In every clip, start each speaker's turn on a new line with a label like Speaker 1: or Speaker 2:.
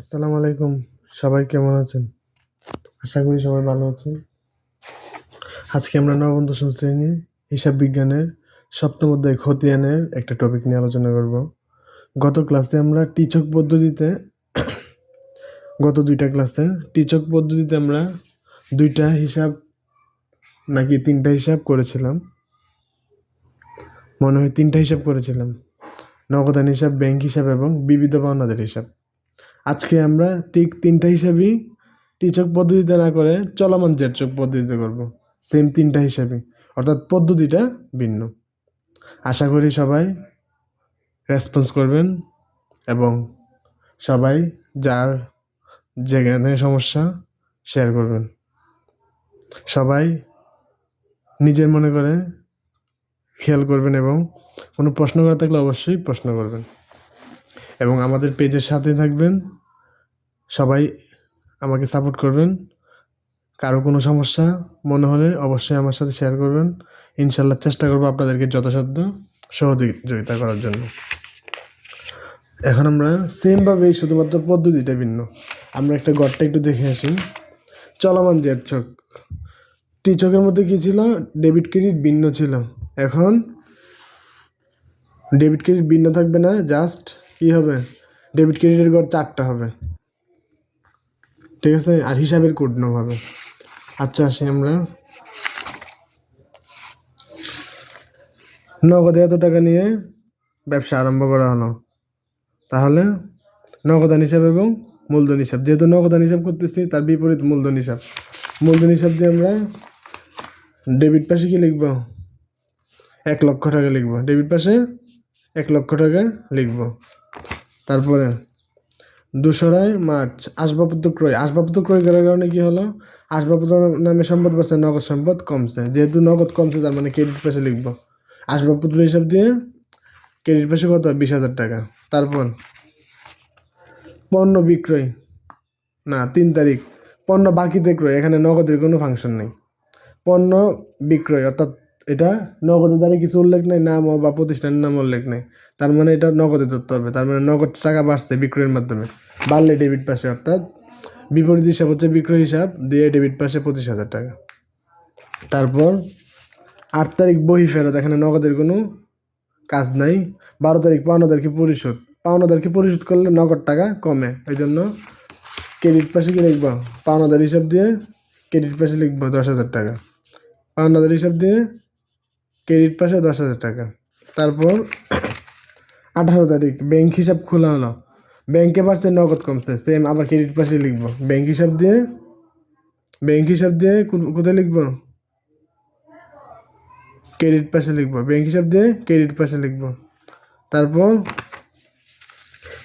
Speaker 1: আসসালামু আলাইকুম। সবাই কেমন আছেন? আশা করি সবাই ভালো আছেন। আজকে আমরা নবম, দশম শ্রেণি হিসাব বিজ্ঞানের সপ্তম অধ্যায় খতিয়ানের একটা টপিক নিয়ে আলোচনা করব। গত ক্লাসে আমরা টিচক পদ্ধতিতে, গত দুইটা ক্লাসে টিচক পদ্ধতিতে আমরা দুইটা হিসাব নাকি তিনটা হিসাব করেছিলাম। মনে হয় তিনটা হিসাব করেছিলাম। নগদান হিসাব, ব্যাংক হিসাব এবং বিবিধ পাওনাদের হিসাব। আজকে আমরা ঠিক তিনটা হিসাবই টিচক পদ্ধতিতে না করে চলমান জেটচক পদ্ধতিতে করব। সেম তিনটা হিসাবই, অর্থাৎ পদ্ধতিটা ভিন্ন। আশা করি সবাই রেসপন্স করবেন এবং সবাই যার যেখানে সমস্যা শেয়ার করবেন। সবাই নিজের মনে করে খেয়াল করবেন এবং কোনো প্রশ্ন করা থাকলে অবশ্যই প্রশ্ন করবেন। এবং আমাদের পেজের সাথে থাকবেন। সবাই আমাকে সাপোর্ট করবেন। কারও কোনো সমস্যা মনে হলে অবশ্যই আমার সাথে শেয়ার করবেন। ইনশাল্লাহ চেষ্টা করব আপনাদেরকে যথাসাধ্য সহযোগিতা করার জন্য। এখন আমরা সেমভাবেই শুধুমাত্র পদ্ধতিটা ভিন্ন। আমরা একটা গড়টা একটু দেখে আসি। চলমান জেট চক টি চকের মধ্যে কী ছিল? ডেবিট ক্রেডিট ভিন্ন ছিল। এখন ডেবিট ক্রেডিট ভিন্ন থাকবে না জাস্ট কী হবে? ডেবিট ক্রেডিটের গড় চারটা হবে। ঠিক আছে? আর হিসাবের কোড নাও হবে আচ্ছা আসি আমরা। নগদে এত টাকা নিয়ে ব্যবসা আরম্ভ করা হলো। তাহলে নগদান হিসাব এবং মূলধন হিসাব। যেহেতু নগদান হিসাব করতেছি, তার বিপরীত মূলধন হিসাব। মূলধন হিসাব দিয়ে আমরা ডেবিট পাশে কি লিখব? এক লক্ষ টাকা লিখব। ডেবিট পাশে এক লক্ষ টাকা লিখব। তারপরে দুশোরায় মার্চ, আসবাবপত্র ক্রয়। আসবাবপত্র ক্রয় করার কারণে কি হলো? আসবাবপত্র নামে সম্পদ বাড়ছে নগদ সম্পদ কমছে। যেহেতু নগদ কমছে, তার মানে ক্রেডিট পাশে লিখব। আসবাবপত্র হিসাব দিয়ে ক্রেডিট পাশে কত? বিশ হাজার টাকা। তারপর, পণ্য বিক্রয়। না, তিন তারিখ। পণ্য বাকিতে ক্রয়। এখানে নগদের কোনো ফাংশন নেই। পণ্য বিক্রয়, অর্থাৎ এটা নগদের দ্বারা কিছু উল্লেখ নেই, নাম বা প্রতিষ্ঠানের নাম উল্লেখ নেই। তার মানে এটা নগদে ধরতে হবে, তার মানে নগদ টাকা বাড়ছে বিক্রয়ের মাধ্যমে। বাড়লে ডেবিট পাশে, অর্থাৎ বিপরীত হিসাব হচ্ছে বিক্রয় হিসাব, দিয়ে ডেবিট পাশে পঁচিশ হাজার টাকা। তারপর আট তারিখ বহি ফেরত, এখানে নগদের কোনো কাজ নাই। বারো তারিখ পাওনা পাওনাদারকে পরিশোধ? পাওনাদারকে পরিশোধ করলে নগদ টাকা কমে? এই জন্য ক্রেডিট পাশে কি লিখব? পাওনাদার হিসাব দিয়ে ক্রেডিট পাশে লিখব দশ হাজার টাকা। পাওনাদার হিসাব দিয়ে ক্রেডিট পাশে দশ হাজার টাকা। তারপর আঠারো তারিখ ব্যাংক হিসাব খোলা হলো। ব্যাংকে পারছে নগদ কমছে সেম আবার ক্রেডিট পাশে লিখব। ব্যাংক হিসাব দিয়ে ব্যাংক হিসাব দিয়ে কোথায় লিখব? ক্রেডিট পাশে লিখব। ব্যাংক হিসাব দিয়ে ক্রেডিট পাশে লিখব। তারপর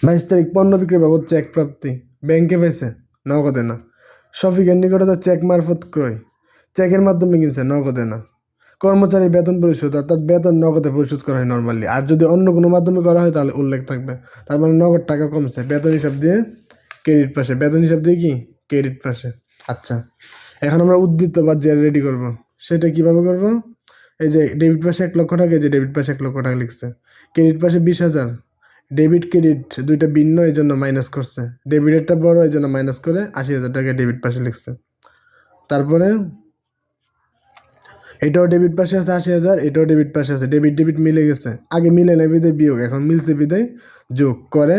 Speaker 1: বাইশ তারিখ, পণ্য বিক্রি বাবদ চেক প্রাপ্তি। ব্যাংকে পেয়েছে নগদে না। শফিকের নিকটে চেক মারফত ক্রয়। চেকের মাধ্যমে কিনছে, নগদে না। কর্মচারী বেতন পরিশোধ, অর্থাৎ বেতন নগদে পরিশোধ করা হয় নর্মালি আর যদি অন্য কোনো মাধ্যমে করা হয়, তাহলে উল্লেখ থাকবে। তার মানে নগদ টাকা কমছে। বেতন হিসাব দিয়ে ক্রেডিট পাশে। বেতন হিসাব দিয়ে কি? ক্রেডিট পাশে। আচ্ছা। এখন আমরা উদ্দীপ্ত বা জেল রেডি করব। সেটা কীভাবে করব? এই যে ডেবিট পাশে এক লক্ষ টাকা, এই যে ডেবিট পাশে এক লক্ষ টাকা লিখছে। ক্রেডিট পাশে বিশ হাজার। ডেবিট ক্রেডিট দুইটা ভিন্ন, এই জন্য মাইনাস করছে। ডেবিটেরটা বড়, এই জন্য মাইনাস করে আশি হাজার টাকা ডেবিট পাশে লিখছে। তারপরে এটাও ডেবিট পাশে আছে আশি হাজার, এটাও ডেবিট পাশে আছে। ডেবিট ডেবিট মিলে গেছে। আগে মিলে নেই, বিদায় বিয়োগ। এখন মিলছে বিদায় যোগ করে।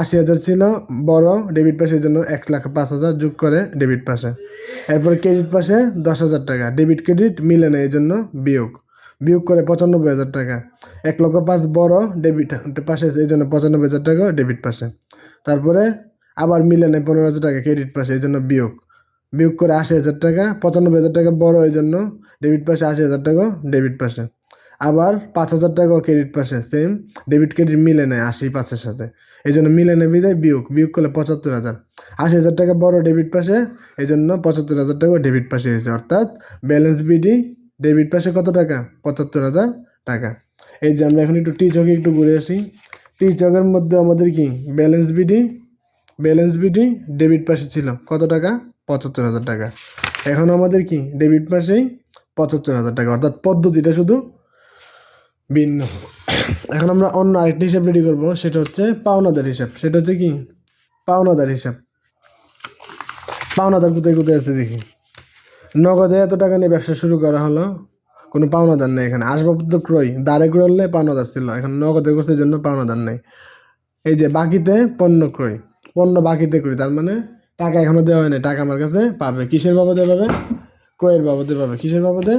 Speaker 1: আশি হাজার ছিল, বড় ডেবিট পাশের জন্য এক লাখ পাঁচ হাজার যোগ করে ডেবিট পাশে। এরপর ক্রেডিট পাশে দশ হাজার টাকা। ডেবিট ক্রেডিট মিলে নেই, এই জন্য বিয়োগ। বিয়োগ করে পঁচানব্বই হাজার টাকা। এক লক্ষ পাঁচ বড় ডেবিট পাশে এই জন্য পঁচানব্বই হাজার টাকা ডেবিট পাশে। তারপরে আবার মিলে নেই, পনেরো হাজার টাকা ক্রেডিট পাশে, এই জন্য বিয়োগ। বিয়োগ করে আশি হাজার টাকা, পঁচানব্বই হাজার টাকা বড় এই জন্য ডেবিট পাশে আশি হাজার টাকা ডেবিট পাশে। আবার পাঁচ হাজার টাকাও ক্রেডিট পাশে সেম ডেবিট ক্রেডিট মিলে নেয় আশি পাঁচের সাথে। এই জন্য মিলে নেয় বিদায়, বিয়োগ বিয়োগ করলে পঁচাত্তর হাজার। আশি হাজার টাকা বড় ডেবিট পাশে, এই জন্য পঁচাত্তর হাজার টাকা ডেবিট পাশে হয়েছে। অর্থাৎ ব্যালেন্স বিডি ডেবিট পাশে কত টাকা? পঁচাত্তর হাজার টাকা। এই যে আমরা এখন একটু টি চকে একটু ঘুরে আসি। টি চকের মধ্যে আমাদের কি? Balance BD balance BD debit পাশে ছিল। কত টাকা? পঁচাত্তর হাজার টাকা। এখন আমাদের কি? ডেবিট মাসেই পঁচাত্তর হাজার টাকা। অর্থাৎ পদ্ধতিটা শুধু ভিন্ন। এখন আমরা অন্য আরেকটি হিসাব রেডি করব। সেটা হচ্ছে পাওনাদার হিসাব। সেটা হচ্ছে কি? পাওনাদার হিসাব। পাওনাদার কোথায় কোথায় আছে দেখি। নগদে এত টাকা নিয়ে ব্যবসা শুরু করা হলো। কোনো পাওনাদার নেই এখানে। আসবাবপত্র ক্রয়। দাঁড়ে করলে পাওনাদার ছিল। এখন নগদে করছে জন্য পাওনাদার নেই। এই যে বাকিতে পণ্য ক্রয়। পণ্য বাকিতে ক্রয়। তার মানে টাকা এখনও দেওয়া হয়নি, টাকা আমার কাছে পাবে। কিসের বাবদে পাবে? ক্রয়ের বাবদে পাবে। কিসের বাবদে?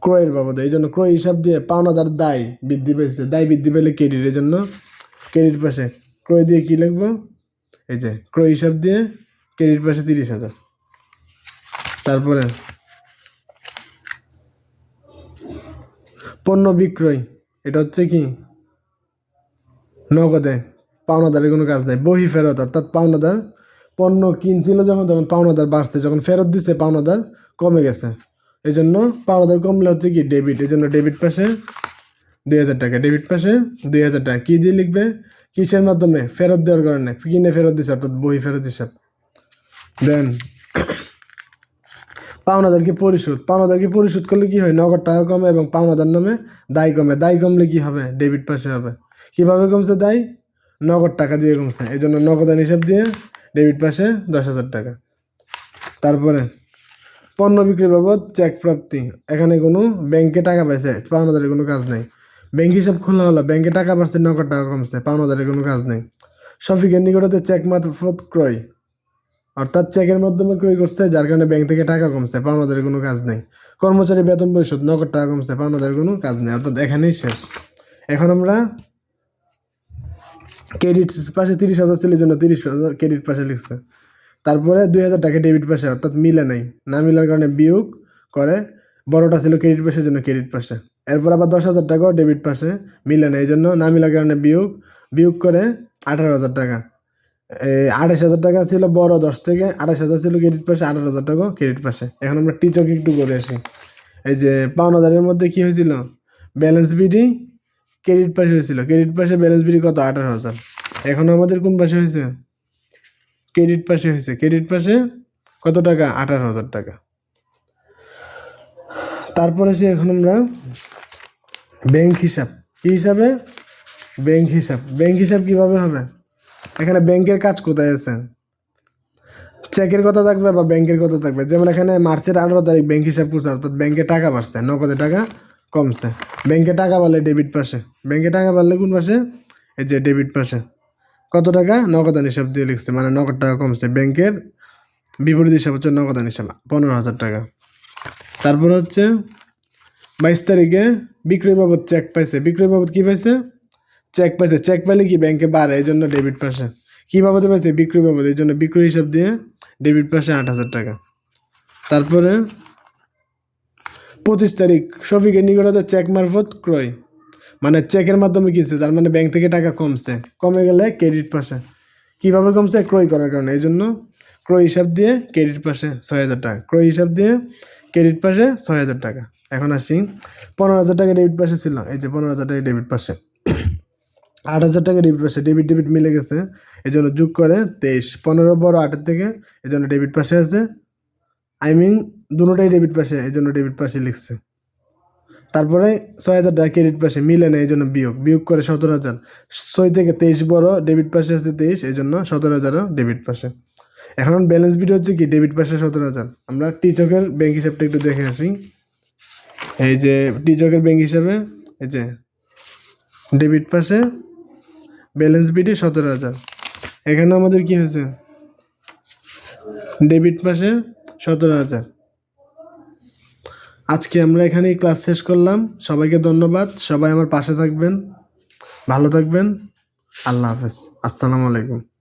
Speaker 1: ক্রয়ের বাবদে। এই জন্য ক্রয় হিসাব দিয়ে পাওনাদার দায় বৃদ্ধি পেয়েছে। দায় বৃদ্ধি পেলে ক্রেডিট। এই জন্য ক্রেডিট পাশে। ক্রয় দিয়ে কি লিখব? এই যে, ক্রয় হিসাব দিয়ে ক্রেডিট পাশে তিরিশ হাজার। তারপরে পণ্য বিক্রয়। এটা হচ্ছে কি? নগদে। পাওনাদারের কোনো কাজ নেই, বহি ফেরত, অর্থাৎ পাওনাদার পণ্য কিনছিল যখন, তখন পাওনাদার বাড়ছে, যখন ফেরত দিচ্ছে পাওনাদার কমে গেছে। এই জন্য পাওনাদার কমলে হচ্ছে কি ডেবিট এই জন্য ডেবিট পাশে দুই হাজার টাকা ডেবিট পাশে দুই হাজার টাকা। কী দিয়ে লিখবে? কিসের মাধ্যমে? ফেরত দেওয়ার কারণে। কিনে ফেরত দিচ্ছে অর্থাৎ বহি ফেরত হিসাব দেন পাওনাদারকে পরিশোধ? পাওনাদারকে পরিশোধ করলে কি হয়? নগদ টাকা কমে এবং পাওনাদার নামে দায় কমে। দায় কমলে কি হবে? ডেবিট পাশে হবে। কীভাবে কমছে দায়? নগদ টাকা দিয়ে কমছে এই জন্য নগদান হিসাব দিয়ে ডেবিট পাশে দশ হাজার টাকা। তারপরে, পণ্য বিক্রি বাবদ চেক প্রাপ্তি। এখানে কোনো ব্যাংকে টাকা পাইছে পাওনাদারের কোনো কাজ নেই। ব্যাংক হিসাব খোলা হলো, ব্যাংকে টাকা পাচ্ছে, নগদ টাকা কমছে পাওনাদারের কোনো কাজ নেই। শফিকের নিকটতে চেক মারফত ক্রয়। অর্থাৎ চেকের মাধ্যমে ক্রয় করছে, যার কারণে ব্যাংক থেকে টাকা কমছে পাওনাদারের কোনো কাজ নেই। কর্মচারী বেতন পরিশোধ, নগদ টাকা কমছে পাওনাদারের কোনো কাজ নেই। অর্থাৎ এখানেই শেষ। এখন আমরা ক্রেডিট পাশে তিরিশ হাজার ছিল জন্য তিরিশ হাজার ক্রেডিট পাশে লিখছে। তারপরে দুই হাজার টাকা ডেবিট পাশে, অর্থাৎ মিলে নাই। না মিলার কারণে বিয়োগ করে বড়টা ছিল ক্রেডিট পাশের জন্য ক্রেডিট পাশে। এরপর আবার দশ হাজার টাকাও ডেবিট পাশে মিলে না এই জন্য না মিলার কারণে বিয়োগ বিয়োগ করে আঠারো হাজার টাকা। এই আঠাশ হাজার টাকা ছিল বড় দশ থেকে, আঠাশ হাজার ছিল ক্রেডিট পাশে, আঠারো হাজার টাকাও ক্রেডিট পাশে। এখন আমরা টিচক একটু করে আসি। এই যে পাওনাদারের মধ্যে কী হয়েছিল? ব্যালেন্স বিডি ক্রেডিট পাশে হয়েছিল। ক্রেডিট পাশে ব্যালেন্স বিডি কত? আঠারো হাজার। এখন আমাদের কোন পাশে হয়েছে? ক্রেডিট পাশে হয়েছে। ক্রেডিট পাশে কত টাকা? আঠারো হাজার টাকা। তারপরে সে এখন আমরা ব্যাংক হিসাব। কী হিসাবে? ব্যাংক হিসাব। ব্যাংক হিসাব কীভাবে হবে? এখানে ব্যাংকের কাজ কোথায় আছে? চেকের কথা থাকবে বা ব্যাংকের কথা থাকবে। যেমন এখানে মার্চের আঠারো তারিখ ব্যাংক হিসাব করছে, অর্থাৎ ব্যাংকে টাকা বাড়ছে। নগদে টাকা কমছে। ব্যাংকে টাকা বাড়লে ডেবিট পাশে। ব্যাংকে টাকা বাড়লে কোন পাশে? এই যে ডেবিট পাশে। কত টাকা? নগদান হিসাব দিয়ে লিখছে মানে নগদ টাকা কমছে। ব্যাংকের বিপরীত হিসাব হচ্ছে নগদান হিসাব, পনেরো হাজার টাকা। তারপর হচ্ছে বাইশ তারিখে বিক্রয় বাবদ চেক পাইছে। বিক্রয় বাবদ কী পাইছে? চেক পাইছে। চেক পাইলে কি ব্যাংকে বাড়ে? এই জন্য ডেবিট পাশে। কী বাবদে পাইছে? বিক্রয় বাবদ। এই জন্য বিক্রয় হিসাব দিয়ে ডেবিট পাশে আট হাজার টাকা। তারপরে পঁচিশ তারিখ। শফিকের নিকটতে চেক মারফত ক্রয়। মানে চেকের মাধ্যমে কিনছে, তার মানে ব্যাংক থেকে টাকা কমছে। কমে গেলে ক্রেডিট পাশে কীভাবে কমছে? ক্রয় করার কারণে। এই জন্য ক্রয় হিসাব দিয়ে ক্রেডিট পাশে ছয় হাজার টাকা। ক্রয় হিসাব দিয়ে ক্রেডিট পাশে ছয় হাজার টাকা। এখন আসি, পনেরো হাজার টাকা ডেবিট পাশে ছিল। এই যে পনেরো হাজার টাকা ডেবিট পাশে আট হাজার টাকা ডেবিট পাশে ডেবিট ডেবিট মিলে গেছে। এই জন্য যোগ করে তেইশ। পনেরো বড় আটের থেকে এই জন্য ডেবিট পাশে আছে। আই মিন দুটোটাই ডেবিট পাশে এই জন্য ডেবিট পাশে লিখছে। তারপরে ছয় হাজার টাকা ক্রেডিট পাশে মিলে না এই জন্য বিয়োগ। বিয়োগ করে সতেরো হাজার। ছয় থেকে তেইশ বড় ডেবিট পাশে আছে তেইশ, এই জন্য সতেরো হাজারও ডেবিট পাশে এখন ব্যালেন্স বিট হচ্ছে কি? ডেবিট পাশে সতেরো হাজার। আমরা টিচকের ব্যাংক হিসাবটা একটু দেখে আসি। এই যে টিচকের ব্যাংক হিসাবে, এই যে ডেবিট পাশে ব্যালেন্স বিটে সতেরো হাজার। এখানে আমাদের কি হয়েছে? ডেবিট পাশে সতেরো হাজার। আজকে আমরা এখানেই ক্লাস শেষ করলাম। সবাইকে ধন্যবাদ। সবাই আমার পাশে থাকবেন। ভালো থাকবেন। আল্লাহ হাফেজ। আসসালামু আলাইকুম।